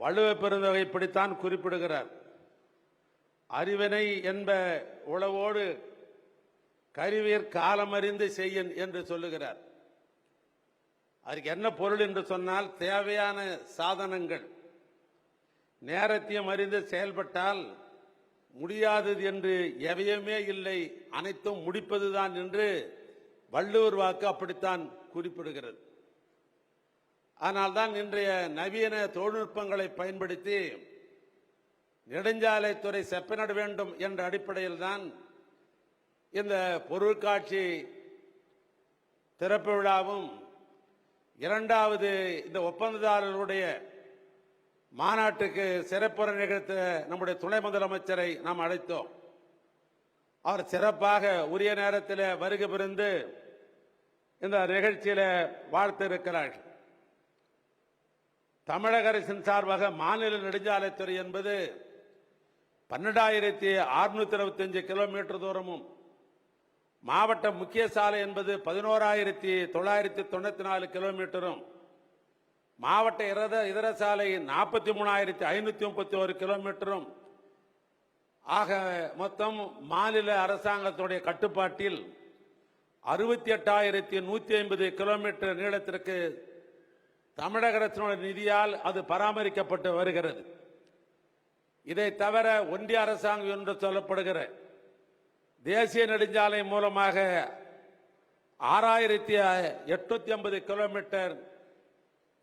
வள்ளுவ பெருந்தொகை இப்படித்தான் குறிப்பிடுகிறார். அறிவினை என்ப உளவோடு கருவியர் காலமறிந்து செய்யன் என்று சொல்லுகிறார். அதுக்கு என்ன பொருள் என்று சொன்னால் தேவையான சாதனங்கள். நேரத்தையும் அறிந்து செயல்பட்டால் முடியாதது என்று எவையுமே இல்லை. அனைத்தும் முடிப்பதுதான் என்று வள்ளுவர் வாக்கு அப்படித்தான் குறிப்பிடுகிறது. ஆனால்தான் இன்றைய நவீன தொழில்நுட்பங்களை பயன்படுத்தி நெடுஞ்சாலைத்துறை செப்பனிட வேண்டும் என்ற அடிப்படையில் தான் இந்த பொருட்காட்சி திறப்பு விழாவும் இரண்டாவது இந்த ஒப்பந்ததாரர்களுடைய மாநாட்டுக்கு சிறப்புரை நிகழ்த்த நம்முடைய துணை முதலமைச்சரை நாம் அழைத்தோம். அவர் சிறப்பாக உரிய நேரத்தில் வருகை புரிந்து இந்த நிகழ்ச்சியில் வாழ்த்து இருக்கிறார்கள் தமிழக அரசின் சார்பாக மாநில நெடுஞ்சாலைத்துறை என்பது பன்னெண்டாயிரத்தி அறுநூத்தி அறுபத்தஞ்சு கிலோமீட்டர் தூரமும் மாவட்ட முக்கிய சாலை என்பது பதினோராயிரத்தி தொள்ளாயிரத்தி தொண்ணூத்தி நாலு கிலோமீட்டரும் மாவட்ட இரத இதர சாலை நாற்பத்தி மூணாயிரத்தி ஐநூத்தி முப்பத்தி ஒரு கிலோமீட்டரும். ஆக மொத்தம் மாநில அரசாங்கத்துடைய கட்டுப்பாட்டில் அறுபத்தி எட்டாயிரத்தி நூத்தி ஐம்பது கிலோமீட்டர் நீளத்திற்கு தமிழக அரசினுடைய நிதியால் அது பராமரிக்கப்பட்டு வருகிறது. இதை தவிர ஒன்றிய அரசாங்கம் என்று சொல்லப்படுகிற தேசிய நெடுஞ்சாலை மூலமாக ஆறாயிரத்தி எட்நூத்தி ஐம்பது கிலோமீட்டர்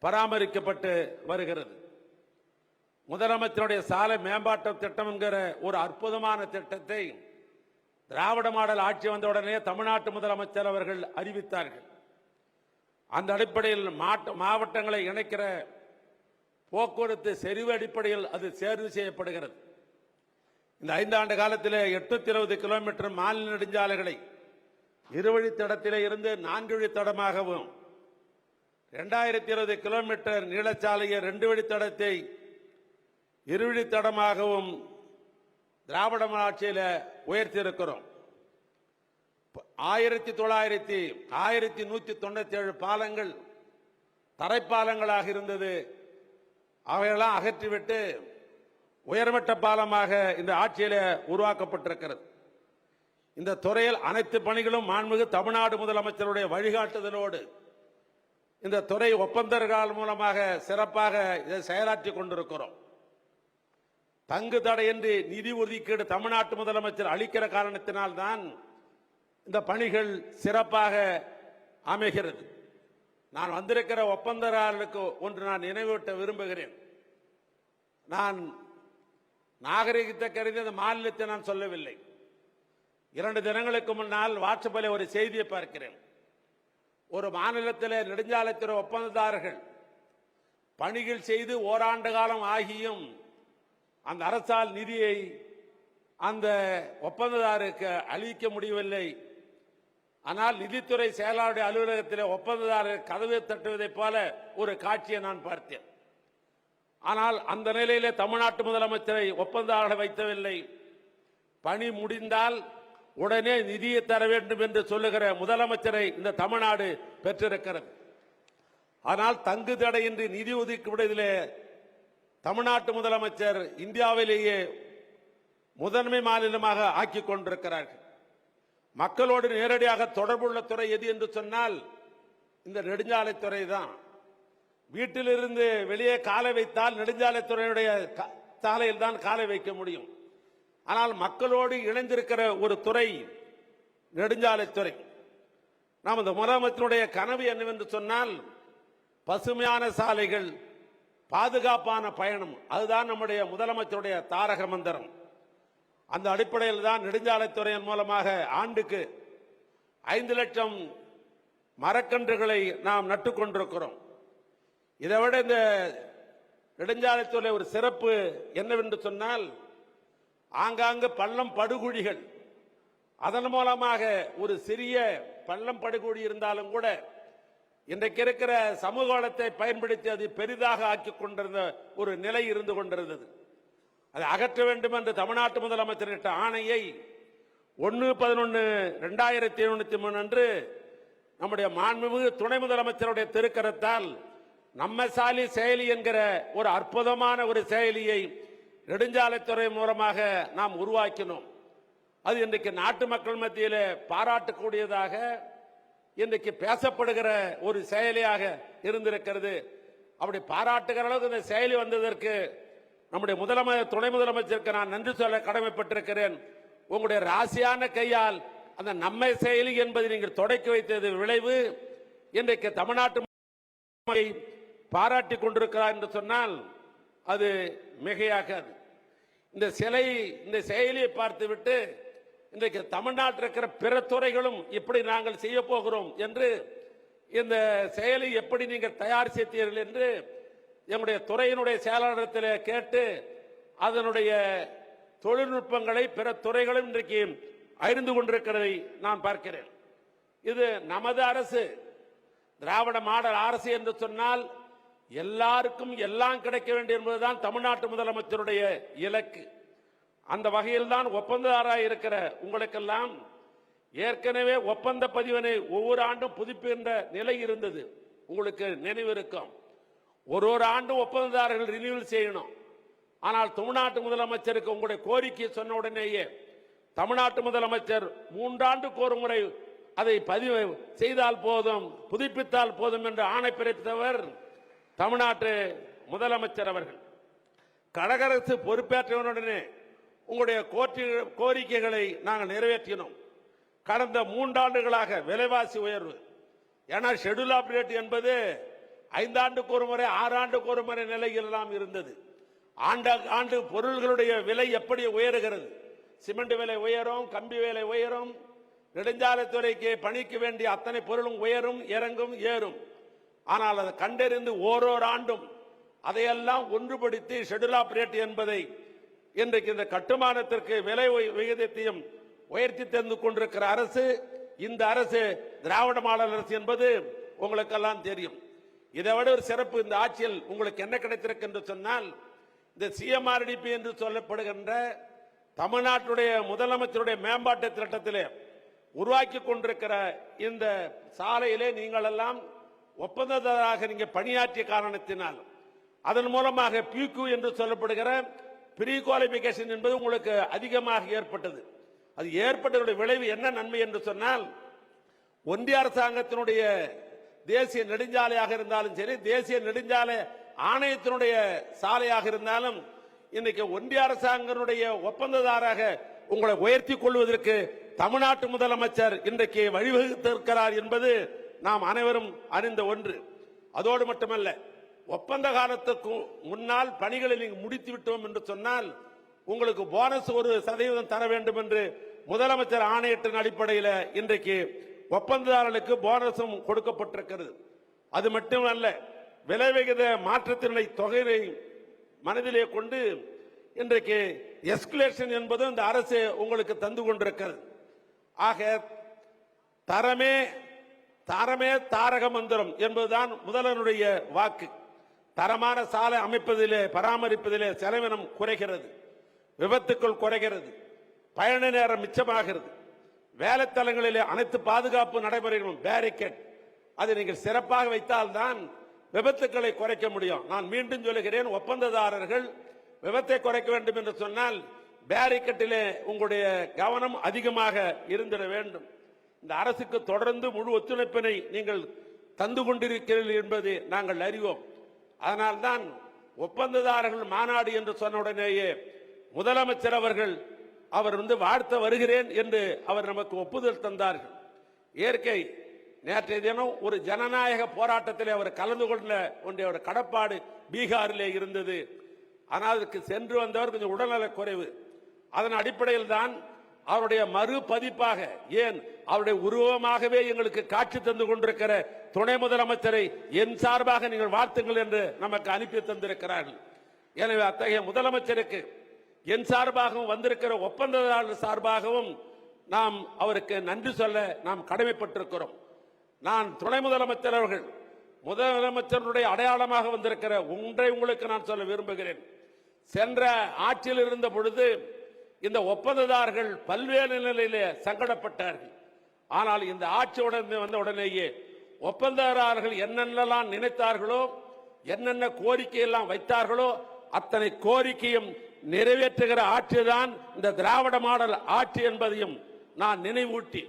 பராமரிக்கப்பட்டு வருகிறது. முதலமைச்சருடைய சாலை மேம்பாட்டு திட்டம் என்கிற ஒரு அற்புதமான திட்டத்தை திராவிட மாடல் ஆட்சி வந்தவுடனே தமிழ்நாட்டு முதலமைச்சர் அவர்கள் அறிவித்தார்கள். அந்த அடிப்படையில் மாட்ட- மாவட்டங்களை இணைக்கிற போக்குவரத்து செறிவு அடிப்படையில் அது சேர்வு செய்யப்படுகிறது. இந்த ஐந்தாண்டு காலத்தில் எட்நூத்தி இருபது கிலோமீட்டர் மாநில நெடுஞ்சாலைகளை இருவழித்தடத்திலே இருந்து நான்கு வழித்தடமாகவும் இரண்டாயிரத்தி இருபது கிலோமீட்டர் நீளச்சாலையை ரெண்டு வழித்தடத்தை இருவழித்தடமாகவும் திராவிட ஆட்சியில் உயர்த்தியிருக்கிறோம். ஆயிரத்தி தொள்ளாயிரத்தி ஆயிரத்தி நூத்தி தொண்ணூத்தி ஏழு பாலங்கள் தரைப்பாலங்களாக இருந்தது. அவையெல்லாம் அகற்றிவிட்டு உயர்மட்ட பாலமாக இந்த ஆட்சியில் உருவாக்கப்பட்டிருக்கிறது. இந்த துறையில் அனைத்து பணிகளும் மாண்புமிகு தமிழ்நாடு முதலமைச்சருடைய வழிகாட்டுதலோடு இந்த துறை ஒப்பந்தர்கள் மூலமாக சிறப்பாக இதை செயலாற்றி கொண்டிருக்கிறோம். தங்கு தடையின்றி நிதி ஒதுக்கீடு தமிழ்நாட்டு முதலமைச்சர் அளிக்கிற காரணத்தினால்தான் இந்த பணிகள் சிறப்பாக அமைகிறது. நான் வந்திருக்கிற ஒப்பந்ததாரர்களுக்கு ஒன்று நான் நினைவூட்ட விரும்புகிறேன். நான் நாகரிகத்தை கருதி அந்த மாநிலத்தை நான் சொல்லவில்லை. இரண்டு தினங்களுக்கு முன்னால் வாட்ஸ்அப்பில் ஒரு செய்தியை பார்க்கிறேன். ஒரு மாநிலத்தில் நெடுஞ்சாலைத்துறை ஒப்பந்ததாரர்கள் பணிகள் செய்து ஓராண்டு காலம் ஆகியும் அந்த அரசால் நிதியை அந்த ஒப்பந்ததாருக்கு அளிக்க முடியவில்லை. ஆனால் நிதித்துறை செயலாளருடைய அலுவலகத்தில் ஒப்பந்ததாரர் கதவை தட்டுவதைப் போல ஒரு காட்சியை நான் பார்த்தேன். ஆனால் அந்த நிலையிலே தமிழ்நாட்டு முதலமைச்சரை ஒப்பந்ததாரர் வைத்தவில்லை. பணி முடிந்தால் உடனே நிதியை தர வேண்டும் என்று சொல்லுகிற முதலமைச்சரை இந்த தமிழ்நாடு பெற்றிருக்கிறது. ஆனால் தங்கு தடையின்றி நிதி ஒதுக்கீடுவதிலே தமிழ்நாட்டு முதலமைச்சர் இந்தியாவிலேயே முதன்மை மாநிலமாக ஆக்கிக் கொண்டிருக்கிறார்கள். மக்களோடு நேரடியாக தொடர்புள்ள துறை எது என்று சொன்னால் இந்த நெடுஞ்சாலைத்துறை தான். வீட்டிலிருந்து வெளியே காலை வைத்தால் நெடுஞ்சாலைத்துறையுடைய சாலையில் தான் காலை வைக்க முடியும். ஆனால் மக்களோடு இணைந்திருக்கிற ஒரு துறை நெடுஞ்சாலைத்துறை. நாம் இந்த முதலமைச்சருடைய கனவு என்னவென்று சொன்னால் பசுமையான சாலைகள் பாதுகாப்பான பயணம் அதுதான் நம்முடைய முதலமைச்சருடைய தாரக மந்திரம். அந்த அடிப்படையில் தான் நெடுஞ்சாலைத்துறையின் மூலமாக ஆண்டுக்கு ஐந்து லட்சம் மரக்கன்றுகளை நாம் நட்டுக் கொண்டிருக்கிறோம். இதை விட இந்த நெடுஞ்சாலைத்துறை ஒரு சிறப்பு என்னவென்று சொன்னால் ஆங்காங்கு பள்ளம் படுகுழிகள். அதன் மூலமாக ஒரு சிறிய பள்ளம் படுகுழி இருந்தாலும் கூட இன்றைக்கு இருக்கிற சமூக வளத்தை பயன்படுத்தி அது பெரிதாக ஆக்கிக் கொண்டிருந்த ஒரு நிலை இருந்து கொண்டிருந்தது. அதை அகற்ற வேண்டும் என்று தமிழ்நாட்டு முதலமைச்சர் இட்ட ஆணையை ஒன்று பதினொன்று ரெண்டாயிரத்தி எழுநூத்தி மூணு அன்று நம்முடைய மாண்புமிகு துணை முதலமைச்சருடைய திருக்கரத்தால் நம்ம சாலி செயலி என்கிற ஒரு அற்புதமான ஒரு செயலியை நெடுஞ்சாலைத்துறை மூலமாக நாம் உருவாக்கினோம். அது இன்றைக்கு நாட்டு மக்கள் மத்தியில் பாராட்டக்கூடியதாக இன்றைக்கு பேசப்படுகிற ஒரு செயலியாக இருந்திருக்கிறது. அப்படி பாராட்டுகிற அளவுக்கு இந்த செயலி வந்ததற்கு நம்முடைய முதலமை துணை முதலமைச்சருக்கு நான் நன்றி சொல்ல கடமைப்பட்டிருக்கிறேன். உங்களுடைய ராசியான கையால் அந்த நம்மை செயலி என்பதை நீங்கள் தொடக்கி வைத்தது விளைவு. இன்றைக்கு தமிழ்நாட்டு பாராட்டி கொண்டிருக்கிறார் என்று சொன்னால் அது மிகையாகாது. இந்த சிலை இந்த செயலியை பார்த்துவிட்டு இன்றைக்கு தமிழ்நாட்டில் இருக்கிற பிற துறைகளும் இப்படி நாங்கள் செய்ய போகிறோம் என்று இந்த செயலை எப்படி நீங்கள் தயார் செய்தீர்கள் என்று எங்களுடைய துறையினுடைய செயலாளரத்தில் கேட்டு அதனுடைய தொழில்நுட்பங்களை பிற துறைகளும் இன்றைக்கு அறிந்து கொண்டிருக்கிறதை நான் பார்க்கிறேன். இது நமது அரசு. திராவிட மாடல் அரசு என்று சொன்னால் எல்லாருக்கும் எல்லாம் கிடைக்க வேண்டும் என்பதுதான் தமிழ்நாட்டு முதலமைச்சருடைய இலக்கு. அந்த வகையில் தான் ஒப்பந்ததாராக இருக்கிற உங்களுக்கெல்லாம் ஏற்கனவே ஒப்பந்த பதிவினை ஒவ்வொரு ஆண்டும் புதுப்பிக்கின்ற நிலை இருந்தது. உங்களுக்கு நினைவிருக்கும். ஒரு ஒரு ஆண்டும் ஒப்பந்ததாரர்கள் ரினியூவல் செய்யணும். ஆனால் தமிழ்நாட்டு முதலமைச்சருக்கு உங்களுடைய கோரிக்கை சொன்ன உடனேயே தமிழ்நாட்டு முதலமைச்சர் மூன்றாண்டுக்கு ஒரு முறை அதை பதிவு செய்தால் போதும் புதுப்பித்தால் போதும் என்று ஆணை பிறப்பித்தவர் தமிழ்நாட்டு முதலமைச்சர் அவர்கள். கடகரசு பொறுப்பேற்றவுடனே உங்களுடைய கோரி- கோரிக்கைகளை நாங்கள் நிறைவேற்றினோம். கடந்த மூன்றாண்டுகளாக விலைவாசி உயர்வு. ஏன்னா ஷெடியூல் ஆப்ரேட் என்பது ஐந்தாண்டுக்கு ஒரு முறை ஆறாண்டுக்கு ஒரு முறை நிலையில் இருந்தது. ஆண்ட ஆண்டு பொருள்களுடைய விலை எப்படி உயருகிறது? சிமெண்ட் விலை உயரும் கம்பி விலை உயரும் நெடுஞ்சாலைத்துறைக்கு பணிக்கு வேண்டிய அத்தனை பொருளும் உயரும் இறங்கும் ஏறும். ஆனால் அதை கண்டறிந்து ஓரோர் ஆண்டும் அதையெல்லாம் ஒன்றுபடுத்தி ஷெட்யூல் ஆப்ரேட் என்பதை இன்றைக்கு இந்த கட்டுமானத்திற்கு விலை விகிதத்தையும் உயர்த்தி தந்து கொண்டிருக்கிற அரசு இந்த அரசு திராவிட மாடல் அரசு என்பது உங்களுக்கெல்லாம் தெரியும். இதை விட ஒரு சிறப்பு இந்த ஆட்சியில் உங்களுக்கு என்ன கிடைத்திருக்கு என்று சொன்னால் இந்த சிஎம்ஆர்டிபி என்று சொல்லப்படுகின்ற தமிழ்நாட்டுடைய முதலமைச்சருடைய மேம்பாட்டு திட்டத்திலே உருவாக்கி கொண்டிருக்கிற இந்த சாலையிலே நீங்கள் எல்லாம் ஒப்பந்ததாரராக நீங்கள் பணியாற்றிய காரணத்தினால் அதன் மூலமாக பியூக்யூ என்று சொல்லப்படுகிற ப்ரீ குவாலிபிகேஷன் என்பது உங்களுக்கு அதிகமாக ஏற்பட்டது. அது ஏற்பட்டதுடைய விளைவு என்ன நன்மை என்று சொன்னால் ஒன்றிய அரசாங்கத்தினுடைய தேசிய நெடுஞ்சாலையாக இருந்தாலும் சரி தேசிய நெடுஞ்சாலை ஆணையத்தினுடைய சாலையாக இருந்தாலும் இன்னைக்கு ஒன்றிய அரசாங்கனுடைய ஒப்பந்ததாராக உங்களை உயர்த்தி கொள்வதற்கு தமிழ்நாட்டு முதலமைச்சர் இன்றைக்கு வழிவகுத்திருக்கிறார் என்பது நாம் அனைவரும் அறிந்த ஒன்று. அதோடு மட்டுமல்ல ஒப்பந்த காலத்துக்கு முன்னால் பணிகளை நீங்கள் முடித்து விட்டோம் என்று சொன்னால் உங்களுக்கு போனஸ் ஒரு சதவீதம் தர வேண்டும் என்று முதலமைச்சர் ஆணையத்தின் அடிப்படையில் இன்றைக்கு ஒப்பந்ததாரர்களுக்கு போனஸும் கொடுக்கப்பட்டிருக்கிறது. அது மட்டுமல்ல விலை விகித மாற்றத்தினுடைய தொகையை மனதிலே கொண்டு இன்றைக்கு எஸ்குலேஷன் என்பதும் இந்த அரசு உங்களுக்கு தந்து கொண்டிருக்கிறது. ஆக தரமே தரமே தாரக மந்திரம் என்பதுதான் முதல்வனுடைய வாக்கு. தரமான சாலை அமைப்பதிலே பராமரிப்பதிலே செலவினம் குறைகிறது. விபத்துக்கள் குறைகிறது. பயண நேரம் மிச்சமாகிறது. வேலைத்தலங்களிலே அனைத்து பாதுகாப்பு நடைமுறைகளும் பேரிகேட் அதை நீங்கள் சிறப்பாக வைத்தால்தான் விபத்துக்களை குறைக்க முடியும். நான் மீண்டும் சொல்லுகிறேன் ஒப்பந்ததாரர்கள் விபத்தை குறைக்க வேண்டும் என்று சொன்னால் பேரிகேட்டிலே உங்களுடைய கவனம் அதிகமாக இருந்திட வேண்டும். இந்த அரசுக்கு தொடர்ந்து முழு ஒத்துழைப்பினை நீங்கள் தந்து கொண்டிருக்கிறீர்கள் என்பதை நாங்கள் அறிவோம். அதனால்தான் ஒப்பந்ததாரர்கள் மாநாடு என்று சொன்ன உடனேயே முதலமைச்சர் அவர்கள் அவர் வந்து வாழ்த்த வருகிறேன் என்று அவர் நமக்கு ஒப்புதல் தந்தார்கள். இயற்கை நேற்றைய தினம் ஒரு ஜனநாயக போராட்டத்தில் அவர் கலந்து கொண்ட ஒன்றிய ஒரு கடப்பாடு பீகாரிலே இருந்தது. ஆனால் அதுக்கு சென்று வந்தவர் கொஞ்சம் உடல்நலக் குறைவு. அதன் அடிப்படையில் தான் அவருடைய மறுபதிப்பாக ஏன் அவருடைய உருவமாகவே எங்களுக்கு காட்சி தந்து கொண்டிருக்கிற துணை முதலமைச்சரை என் சார்பாக நீங்கள் வாழ்த்துங்கள் என்று நமக்கு அனுப்பி தந்திருக்கிறார்கள். எனவே அத்தகைய முதலமைச்சருக்கு என் சார்பாகவும் வந்திருக்கிற ஒப்பந்ததாரர் சார்பாகவும் நாம் அவருக்கு நன்றி சொல்ல நாம் கடமைப்பட்டிருக்கிறோம். நான் துணை முதலமைச்சர் அவர்கள் முதலமைச்சருடைய அடையாளமாக வந்திருக்கிற ஒன்றை உங்களுக்கு நான் சொல்ல விரும்புகிறேன். சென்ற ஆட்சியில் இருந்த பொழுது இந்த ஒப்பந்ததாரர்கள் பல்வேறு நிலையிலே சங்கடப்பட்டார்கள். ஆனால் இந்த ஆட்சியுடன் வந்த உடனேயே ஒப்பந்ததாரர்கள் என்னென்னலாம் நினைத்தார்களோ என்னென்ன கோரிக்கையெல்லாம் வைத்தார்களோ அத்தனை கோரிக்கையும் நிறைவேற்றுகிற ஆட்சிதான் இந்த திராவிட மாடல் ஆட்சி என்பதையும் நான் நினைவூட்டி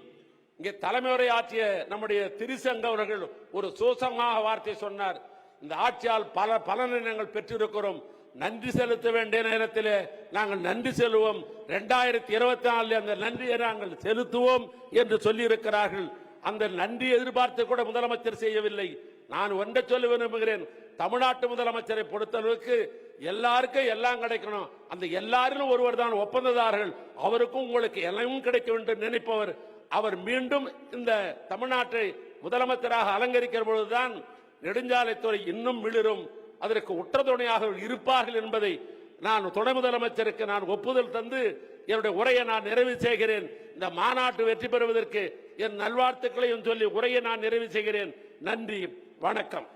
இங்கே தலைமையுறை ஆட்சிய நம்முடைய திரிசங்க அவர்கள் ஒரு சூசமாக வார்த்தை சொன்னார். இந்த ஆட்சியால் பல பலனை நாங்கள் பெற்றிருக்கிறோம். நன்றி செலுத்த வேண்டிய நேரத்தில் நாங்கள் நன்றி செல்வோம். ரெண்டாயிரத்தி இருபத்தி நாலில் அந்த நன்றியை நாங்கள் செலுத்துவோம் என்று சொல்லியிருக்கிறார்கள். அந்த நன்றி எதிர்பார்த்து கூட முதலமைச்சர் செய்யவில்லை. நான் ஒன்றை சொல்ல விரும்புகிறேன். தமிழ்நாட்டு முதலமைச்சரை பொறுத்தளவுக்கு எல்லாருக்கும் எல்லாம் கிடைக்கணும். அந்த எல்லாரிலும் ஒருவர் தான் ஒப்பந்ததாரர்கள். அவருக்கும் உங்களுக்கு எல்லாம் கிடைக்க வேண்டும் நினைப்பவர். அவர் மீண்டும் இந்த தமிழ்நாட்டை முதலமைச்சராக அலங்கரிக்கிற பொழுதுதான் நெடுஞ்சாலைத்துறை இன்னும் மிளிரும். அதற்கு உற்ற துணையாக இருப்பார்கள் என்பதை நான் துணை முதலமைச்சருக்கு நான் ஒப்புதல் தந்து என்னுடைய உரையை நான் நிறைவு செய்கிறேன். இந்த மாநாட்டு வெற்றி பெறுவதற்கு என் நல்வாழ்த்துக்களையும் சொல்லி உரையை நான் நிறைவு செய்கிறேன். நன்றி வணக்கம்.